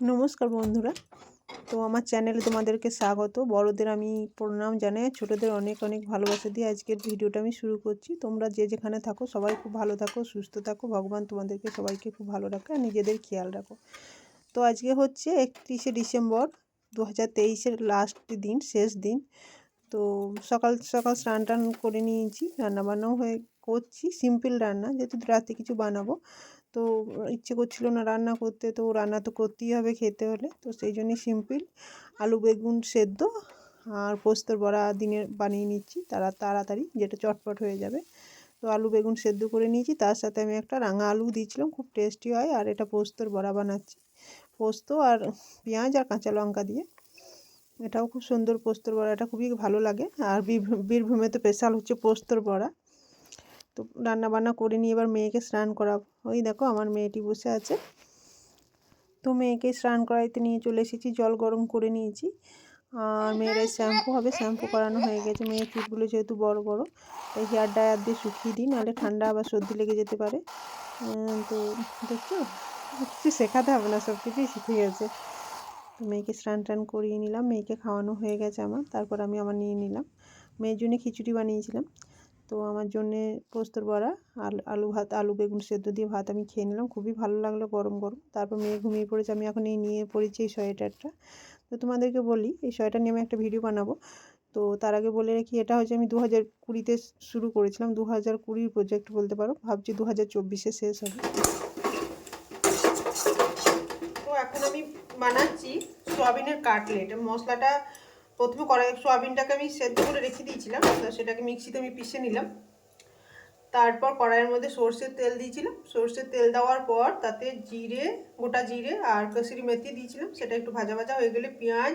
নমস্কার বন্ধুরা। তো আমার চ্যানেলে তোমাদেরকে স্বাগত। বড়দের আমি প্রণাম জানাই ছোটদের অনেক অনেক ভালোবাসা দিয়ে আজকের ভিডিওটা আমি শুরু করছি। তোমরা যে যেখানে থাকো, সবাই খুব ভালো থাকো, সুস্থ থাকো। ভগবান তোমাদেরকে সবাইকে খুব ভালো রাখে আর নিজেদের খেয়াল রাখো। তো আজকে হচ্ছে একত্রিশে ডিসেম্বর দু হাজার তেইশের লাস্ট দিন, শেষ দিন। তো সকাল সকাল স্নান টান করে নিয়েছি, রান্নাবান্নাও হয়ে করছি। সিম্পল রান্না, যেহেতু রাতে কিছু বানাবো। তো ইচ্ছে করছিল না রান্না করতে, তো রান্না তো করতেই হবে খেতে হলে। তো সেই জন্যই সিম্পল আলু বেগুন সেদ্ধ আর পোস্তর বড়া দিনের বানিয়ে নিচ্ছি। তারা তাড়াতাড়ি যেটা চটপট হয়ে যাবে। তো আলু বেগুন সেদ্ধ করে নিয়েছি। তার সাথে আমি একটা রাঙা আলু দিয়েছিলাম, খুব টেস্টি হয়। আর এটা পোস্তর বড়া বানাচ্ছি। পোস্ত আর পেঁয়াজ আর কাঁচা লঙ্কা দিয়ে। এটাও খুব সুন্দর পোস্তর বড়া এটা খুবই ভালো লাগে। আর বীরভূমে তো স্পেশাল হচ্ছে পোস্তর বড়া। তো রান্না বান্না করে নিয়ে এবার মেয়েকে স্নান করাবো। ওই দেখো আমার মেয়েটি বসে আছে। তো মেয়েকে স্নান করাইতে নিয়ে চলে এসেছি, জল গরম করে নিয়েছি। আর মেয়ের শ্যাম্পু হবে, শ্যাম্পু করানো হয়ে গেছে। মেয়ের চুলগুলো যেহেতু বড় বড়, তাই হেয়ার ড্রায়ার দিয়ে শুকিয়ে দিই, নাহলে ঠান্ডা আবার সর্দি লেগে যেতে পারে। তো দেখছ? কিছু শেখাতে হবে না, সব কিছুই শিখে গেছে। তো মেয়েকে স্নান টান করিয়ে নিলাম, মেয়েকে খাওয়ানো হয়ে গেছে আমার। তারপর আমি আমার নিয়ে নিলাম। মেয়ের জন্য খিচুড়ি বানিয়েছিলাম। তো আমার জন্যে পোস্তর বড়া আলু আলু ভাত, আলু বেগুন সেদ্ধ দিয়ে ভাত আমি খেয়ে নিলাম। খুবই ভালো লাগল গরম গরম। তারপর মেয়ে ঘুমিয়ে পড়েছে, আমি এখন এই নিয়ে পড়েছি এই সোয়েটারটা। তো তোমাদেরকে বলি, এই সোয়েটার নিয়ে আমি একটা ভিডিও বানাবো। তো তার আগে বলে রাখি, এটা হচ্ছে আমি দু হাজার কুড়িতে শুরু করেছিলাম। দু হাজার কুড়ির প্রজেক্ট বলতে পারো। ভাবছি দু হাজার চব্বিশে শেষ হবে। তো এখন আমি বানাচ্ছি সোয়াবিনের কাটলেট। মশলাটা প্রথমে কড়াই সোয়াবিনটাকে আমি সেদ্ধ করে রেখে দিয়েছিলাম, তো সেটাকে মিক্সিতে আমি পিষে নিলাম। তারপর কড়াইয়ের মধ্যে সর্ষের তেল দিয়েছিলাম। সর্ষের তেল দেওয়ার পর তাতে জিরে, গোটা জিরে আর কসুরি মেথি দিয়েছিলাম। সেটা একটু ভাজা ভাজা হয়ে গেলে পেঁয়াজ,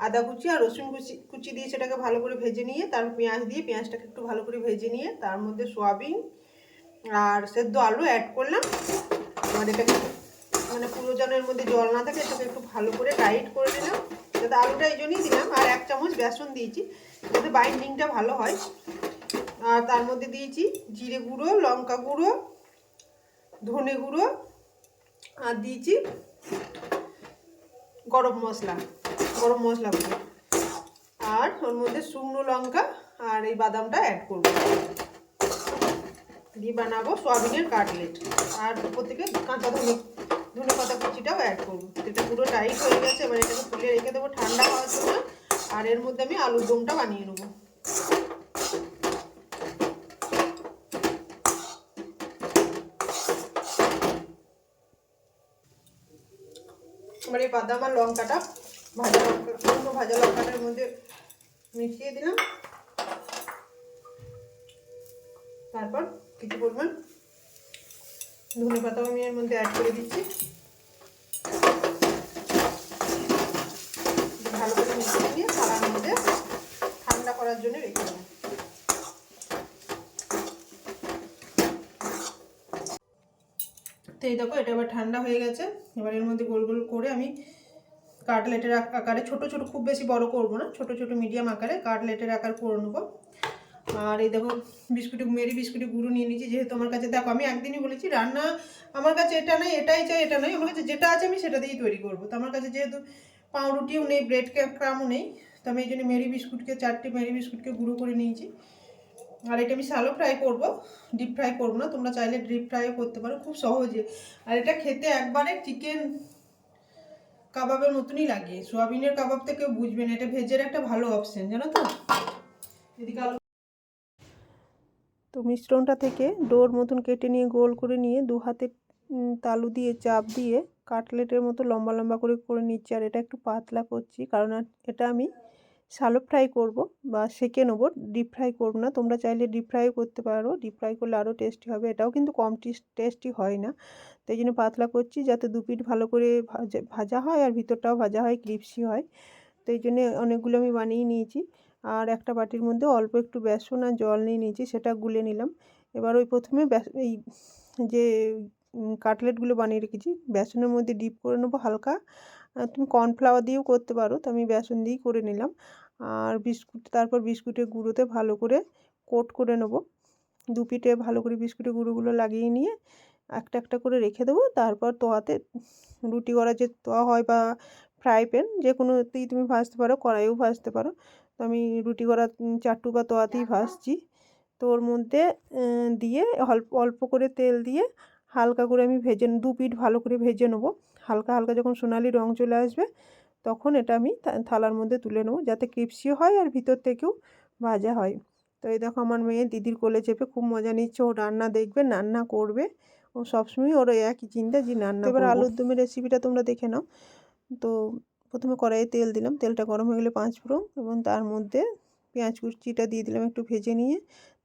আদা কুচি আর রসুন কুচি কুচি দিয়ে সেটাকে ভালো করে ভেজে নিয়ে তারপর পেঁয়াজ দিয়ে পেঁয়াজটাকে একটু ভালো করে ভেজে নিয়ে, তার মধ্যে সোয়াবিন আর সেদ্ধ আলু অ্যাড করলাম। আর এটাকে মানে পুরো জলের মধ্যে জল না থাকে, এটাকে একটু ভালো করে টাইট করে নিলাম। যাতে আলুটা এই জন্যই দিলাম। আর এক চামচ বেসন দিয়েছি, যাতে বাইন্ডিংটা ভালো হয়। আর তার মধ্যে দিয়েছি জিরে গুঁড়ো, লঙ্কা গুঁড়ো, ধনে গুঁড়ো, আর দিয়েছি গরম মশলা গরম মশলা গুঁড়ো। আর ওর মধ্যে শুকনো লঙ্কা আর এই বাদামটা অ্যাড করব। দিয়ে বানাবো সোয়াবিনের কাটলেট। আর উপর থেকে কাঁচা ধনে ধনে পাতা কুচিটাও অ্যাড করব। এটা পুরো টাইট হয়ে গেছে, এবার এটাকে তুলে রেখে দেবো ঠান্ডা হওয়ার জন্য, আর এর মধ্যে আমি আলুর দমটা বানিয়ে নেব। এবার বাদাম আর লঙ্কাটা, ভাজা লঙ্কা ভাজা লঙ্কাটার মধ্যে মিশিয়ে দিলাম। তারপর কিছু পরিমাণ ধনে পাতাও আমি এর মধ্যে অ্যাড করে দিচ্ছি। ভালো করে মিশিয়ে দিয়ে থালার মধ্যে ঠান্ডা করার জন্য রেখে দেবো। তো এই দেখো, এটা আবার ঠান্ডা হয়ে গেছে। এবার এর মধ্যে গোল গোল করে আমি কাটলেটের আকারে, ছোট ছোট, খুব বেশি বড় করব না, ছোট ছোট, মিডিয়াম আকারে কাটলেটের আকার করে নেব। আর এই দেখো, বিস্কুটি মেরি বিস্কুটি গুঁড়ো নিয়ে নিয়েছি, যেহেতু আমার কাছে, দেখো, আমি একদিনই বলেছি, রান্না আমার কাছে এটা নয় এটাই চাই, এটা নয় আমার কাছে যেটা আছে আমি সেটা দিয়েই তৈরি করব। তো আমার কাছে যেহেতু পাউরুটিও নেই, ব্রেড ক্রামও নেই, তো আমি এই জন্য মেরি বিস্কুটকে, চারটে মেরি বিস্কুটকে গুঁড়ো করে নিয়েছি। আর এটা আমি শালো ফ্রাই করব, ডিপ ফ্রাই করব না, তোমরা চাইলে ডিপ ফ্রাইও করতে পারো, খুব সহজে। আর এটা খেতে একবারে চিকেন কাবাবের মতনই লাগে, সোয়াবিনের কাবাব থেকে বুঝবেন এটা ভেজের একটা ভালো অপশন জানো তো? এদিকে তো মিশ্রণটা থেকে ডোর মতন কেটে নিয়ে গোল করে নিয়ে দু হাতে তালু দিয়ে চাপ দিয়ে কাটলেটের মতো লম্বা লম্বা করে করে নিচ্ছি। আর এটা একটু পাতলা করছি কারণ এটা আমি শালো ফ্রাই করব বা সেকে নেব, ডিপ ফ্রাই করব না। তোমরা চাইলে ডিপ ফ্রাইও করতে পারো, ডিপ ফ্রাই করলে আরও টেস্টি হবে। এটাও কিন্তু কম টেস্টি হয় না। তাই জন্য পাতলা করছি যাতে দু পিঠ ভালো করে ভাজা ভাজা হয় আর ভিতরটাও ভাজা হয়, ক্রিপসি হয়। তো এই জন্যে অনেকগুলো আমি বানিয়ে নিয়েছি। আর একটা বাটির মধ্যে অল্প একটু বেসন আর জল নিয়ে নিয়েছি, সেটা গুলে নিলাম। এবার ওই প্রথমে এই যে কাটলেটগুলো বানিয়ে রেখেছি, বেসনের মধ্যে ডিপ করে নেব হালকা। তুমি কর্নফ্লাওয়ার দিয়েও করতে পারো, তো আমি বেসন দিয়েই করে নিলাম। আর বিস্কুট, তারপর বিস্কুটের গুঁড়োতে ভালো করে কোট করে নেব। দু পিঠে ভালো করে বিস্কুটের গুঁড়োগুলো লাগিয়ে নিয়ে একটা একটা করে রেখে দেবো। তারপর তোয়াতে রুটি করার যে তোয়া হয় বা ফ্রাই প্যান যে কোনোতেই তুমি ভাজতে পারো, কড়াইও ভাজতে পারো। তো আমি রুটি করার চাটু বা তোয়াতেই ভাজছি। তো ওর মধ্যে দিয়ে অল্প অল্প করে তেল দিয়ে হালকা করে আমি ভেজে দু পিঠ ভালো করে ভেজে নেব। হালকা হালকা যখন সোনালি রং চলে আসবে তখন এটা আমি থালার মধ্যে তুলে নেব যাতে ক্রিপসিও হয় আর ভিতর থেকেও ভাজা হয়। তো এই দেখো আমার মেয়ে দিদির কোলে চেপে খুব মজা নিচ্ছে। ও রান্না দেখবে রান্না করবে। ও সবসময় ওর একই চিন্তা যে রান্না এবার আলুর দমের রেসিপিটা তোমরা দেখে নাও। তো প্রথমে কড়াইয়ে তেল দিলাম। তেলটা গরম হয়ে গেলে পাঁচ ফোড়ন এবং তার মধ্যে পেঁয়াজ কুচিটা দিয়ে দিলাম একটু ভেজে নিয়ে।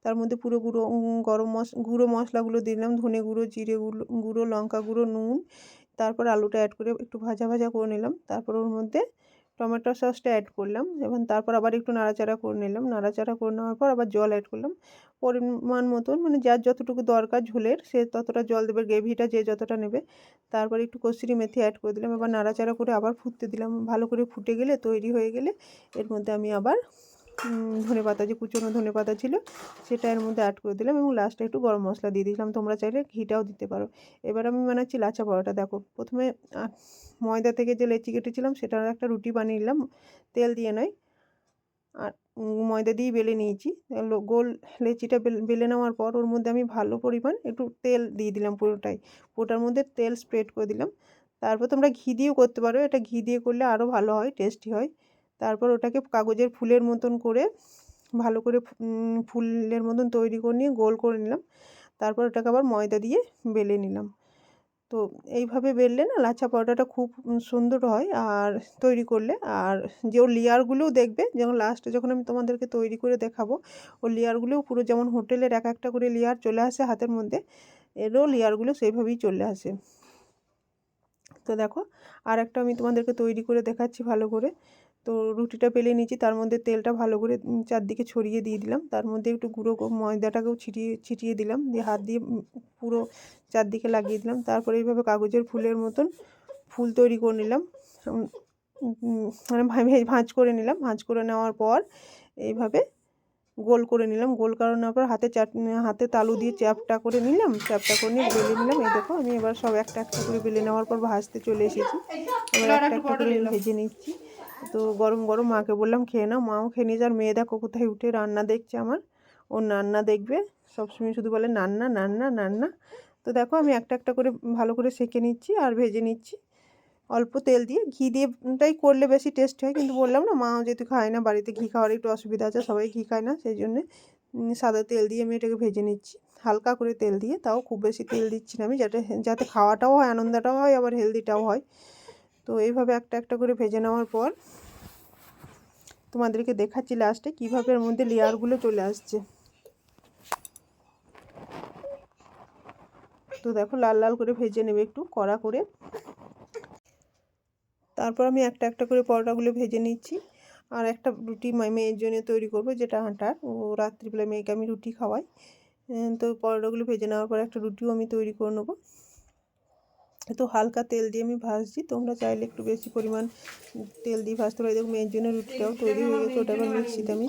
তার মধ্যে পুরো গুঁড়ো গরম মশ গুঁড়ো মশলাগুলো দিলাম, ধনে গুঁড়ো, জিরে গুঁড়ো গুঁড়ো, লঙ্কা গুঁড়ো, নুন। তারপর আলুটা অ্যাড করে একটু ভাজা ভাজা করে নিলাম। তারপর ওর মধ্যে টমেটো সসটা অ্যাড করলাম। এবং তারপর আবার একটু নাড়াচাড়া করে নিলাম। নাড়াচাড়া করে নেওয়ার পর আবার জল অ্যাড করলাম। পরিমাণ মতন মানে যার যতটুকু দরকার ঝোলের, সে ততটা জল দেবে, গ্রেভিটা যে যতটা নেবে। তারপর একটু কসুরি মেথি অ্যাড করে দিলাম। এবার নাড়াচাড়া করে আবার ফুটতে দিলাম। ভালো করে ফুটে গেলে, তৈরি হয়ে গেলে, এর মধ্যে আমি আবার ধনে পাতা যে কুচনো ধনে পাতা ছিল, সেটা এর মধ্যে অ্যাড করে দিলাম এবং লাস্টে একটু গরম মশলা দিয়ে দিয়েছিলাম। তোমরা চাইলে ঘিটাও দিতে পারো। এবার আমি বানাচ্ছি লাচা পরোটা। দেখো, প্রথমে ময়দা থেকে যে লেচি কেটেছিলাম সেটার একটা রুটি বানিয়ে নিলাম। তেল দিয়ে নয়। আর ময়দা দিয়ে বেলে নিয়েছি। গোল লেচিটা বেলে নেওয়ার পর ওর মধ্যে আমি ভালো পরিমাণ একটু তেল দিয়ে দিলাম পুরোটাই। পুরোটার মধ্যে তেল স্প্রেড করে দিলাম। তারপর তোমরা ঘি দিয়েও করতে পারো। এটা ঘি দিয়ে করলে আরও ভালো হয় টেস্টি হয়। তারপর ওটাকে কাগজের ফুলের মতন করে ভালো করে ফুলের মতন তৈরি করে নিয়ে গোল করে নিলাম। তারপর ওটাকে আবার ময়দা দিয়ে বেলে নিলাম। তো এইভাবে বেললে না লাচ্ছা পরোটাটা খুব সুন্দর হয় আর তৈরি করলে। আর যে ওর লেয়ারগুলোও দেখবে, যেমন লাস্টে যখন আমি তোমাদেরকে তৈরি করে দেখাবো ও লেয়ারগুলোও পুরো যেমন হোটেলের এক একটা করে লেয়ার চলে আসে হাতের মধ্যে, এরও লেয়ারগুলো সেইভাবেই চলে আসে। তো দেখো, আর একটা আমি তোমাদেরকে তৈরি করে দেখাচ্ছি ভালো করে। তো রুটিটা পেলে নিয়েছি, তার মধ্যে তেলটা ভালো করে চারদিকে ছড়িয়ে দিয়ে দিলাম। তার মধ্যে একটু গুঁড়ো ময়দাটাকেও ছিটিয়ে ছিটিয়ে দিলাম। দিয়ে হাত দিয়ে পুরো চারদিকে লাগিয়ে দিলাম। তারপরে এইভাবে কাগজের ফুলের মতন ফুল তৈরি করে নিলাম। মানে ভাঁজ করে নিলাম। ভাঁজ করে নেওয়ার পর এইভাবে গোল করে নিলাম। গোল করানোর পর হাতে চাট, হাতে তালু দিয়ে চ্যাপটা করে নিলাম। চ্যাপটা করে নিয়ে বেলে নিলাম। এই দেখো, আমি এবার সব একটা একটা করে বেলে নেওয়ার পর ভাজতে চলে এসেছি। এবার একটা একটা করে ভেজে নিচ্ছি। তো গরম গরম মাকে বললাম, খেয়ে নাও। মাও খেয়ে নিয়ে যার মেয়ে দেখো কোথায় উঠে রান্না দেখছে আমার। ও রান্না দেখবে। সবসময় শুধু বলে, নান্না নান্না নান্না। তো দেখো, আমি একটা একটা করে ভালো করে সেঁকে নিচ্ছি আর ভেজে নিচ্ছি। অল্প তেল দিয়ে ঘি দিয়েটাই করলে বেশি টেস্ট হয়। কিন্তু বললাম না মাও যেহেতু খায় না, বাড়িতে ঘি খাওয়ার একটু অসুবিধা আছে, সবাই ঘি খায় না, সেই জন্যে সাদা তেল দিয়ে আমি এটাকে ভেজে নিচ্ছি। হালকা করে তেল দিয়ে, তাও খুব বেশি তেল দিচ্ছি না আমি, যাতে যাতে খাওয়াটাও হয়, আনন্দটাও হয়, আবার হেলদিটাও হয়। তো এইভাবে একটা একটা করে ভেজে নেওয়ার পর, তোমাদেরকে দেখাচ্ছি লাস্টে কীভাবে এর মধ্যে লেয়ারগুলো চলে আসছে। তো দেখো, লাল লাল করে ভেজে নেবে একটু, কড়া করে। তারপর আমি একটা একটা করে পরোটাগুলো ভেজে নিচ্ছি। আর একটা রুটি মেয়ের জন্য তৈরি করব, যেটা আটার ও রাত্রিবেলা মেয়েকে আমি রুটি খাওয়াই। তো পরোটাগুলো ভেজে নেওয়ার পর একটা রুটিও আমি তৈরি করে নেব। তো হালকা তেল দিয়ে আমি ভাজছি। তোমরা চাইলে একটু বেশি পরিমাণ তেল দিয়ে ভাজতে পারি। দেখো মেয়ের জন্য রুটিটাও তৈরি হয়ে গেছে। ওটা মিক্সিতে আমি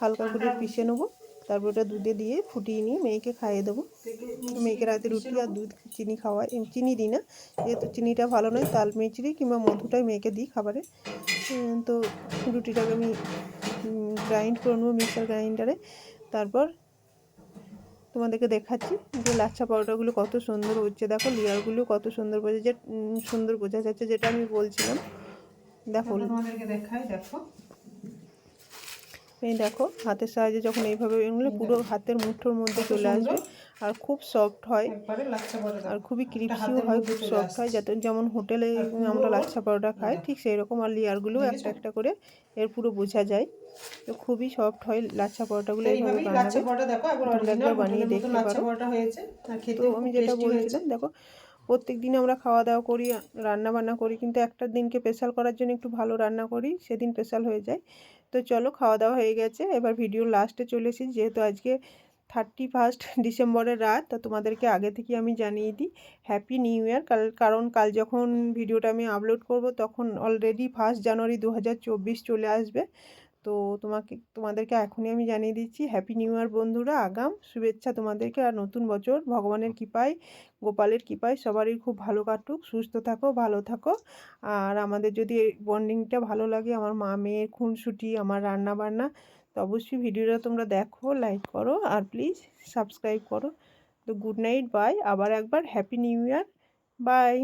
হালকা করে পিষে নেব। তারপর ওটা দুধে দিয়ে ফুটিয়ে নিয়ে মেয়েকে খাইয়ে দেবো। মেয়েকে রাতে রুটি আর দুধ চিনি খাওয়াই চিনি দিই না, যেহেতু চিনিটা ভালো নয়, তাল মিচড়ি কিংবা মধুটাই মেয়েকে দিই খাবারে। তো রুটিটাকে আমি গ্রাইন্ড করে নেব মিক্সার গ্রাইন্ডারে তারপর তোমাদেরকে দেখাচ্ছি যে লাচ্ছা পাউডারগুলো কত সুন্দর হচ্ছে। দেখো লেয়ারগুলো কত সুন্দর বোঝা যে সুন্দর বোঝা যাচ্ছে, যেটা আমি বলছিলাম। দেখো। তোমাদেরকে দেখাই, দেখো। এই দেখো হাতের সাহায্যে যখন এইভাবে এগুলো পুরো হাতের মুঠোর মধ্যে চলে আসবে। আর খুব সফট হয়। আর খুবই ক্রিপসিও হয় খুব সফট হয়। যাতে যেমন হোটেলে আমরা লাচ্ছা পরোটা খাই ঠিক সেই রকম আর লেয়ারগুলো একটা একটা করে এর পুরো বোঝা যায়। তো খুবই সফট হয় লাচ্ছা পরোটাগুলো এইভাবে বানাবে। একবার বানিয়ে দেখতে পারো। তো আমি যেটা বলছিলাম দেখো প্রত্যেক দিন আমরা খাওয়া দাওয়া করি রান্না বান্না করি কিন্তু একটা দিনকে স্পেশাল করার জন্য একটু ভালো রান্না করি সেদিন স্পেশাল হয়ে যায়। তো চলো খাওয়া দাওয়া হয়ে গেছে। এবার ভিডিও লাস্টে চলে এসেছি। যেহেতু আজকে থার্টি ফার্স্ট ডিসেম্বরের রাত, তো তোমাদেরকে আগে থেকে আমি জানিয়ে দিই হ্যাপি নিউ ইয়ার কাল, কারণ কাল যখন ভিডিওটা আমি আপলোড করব, তখন অলরেডি ফার্স্ট জানুয়ারি দু হাজার চব্বিশ চলে আসবে। তো তোমাকে তোমাদেরকে এখনই আমি জানিয়ে দিচ্ছি হ্যাপি নিউ ইয়ার বন্ধুরা আগাম শুভেচ্ছা তোমাদেরকে আর নতুন বছর ভগবানের কৃপায় গোপালের কৃপায় সবারই খুব ভালো কাটুক সুস্থ থাকো ভালো থাকো। আর আমাদের যদি এই বন্ডিংটা ভালো লাগে আমার মা মেয়ের খুনসুটি আমার রান্না বান্না তো অবশ্যই ভিডিওটা তোমরা দেখো লাইক করো আর প্লিজ সাবস্ক্রাইব করো। তো গুড নাইট বাই আবার একবার হ্যাপি নিউ ইয়ার বাই